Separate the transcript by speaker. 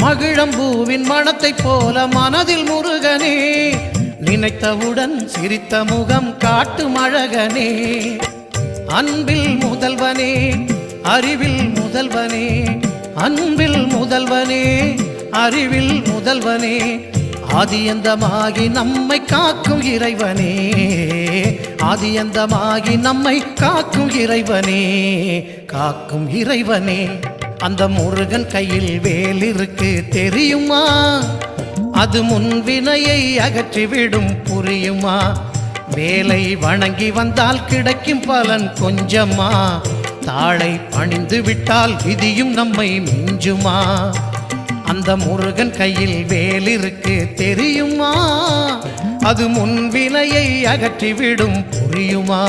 Speaker 1: மகிழம்பூவின் மணத்தைப் போல மனதில் முருகனே நினைத்தவுடன் சிரித்த முகம் காட்டும் அழகனே. அன்பில் முதல்வனே அறிவில் முதல்வனே அன்பில் முதல்வனே அறிவில் முதல்வனே. ஆதியந்தமாகி நம்மை காக்கும் இறைவனே ஆதியந்தமாகி நம்மை காக்கும் இறைவனே காக்கும் இறைவனே. அந்த முருகன் கையில் வேல் இருக்கு தெரியுமா? அது முன்வினையை அகற்றிவிடும் புரியுமா? வேலை வணங்கி வந்தால் கிடைக்கும் பலன் கொஞ்சமா? தாளை பணிந்து விட்டால் விதியும் நம்மை மிஞ்சுமா? அந்த முருகன் கையில் வேல் இருக்கு தெரியுமா? அது முன்வினையை அகற்றிவிடும் புரியுமா?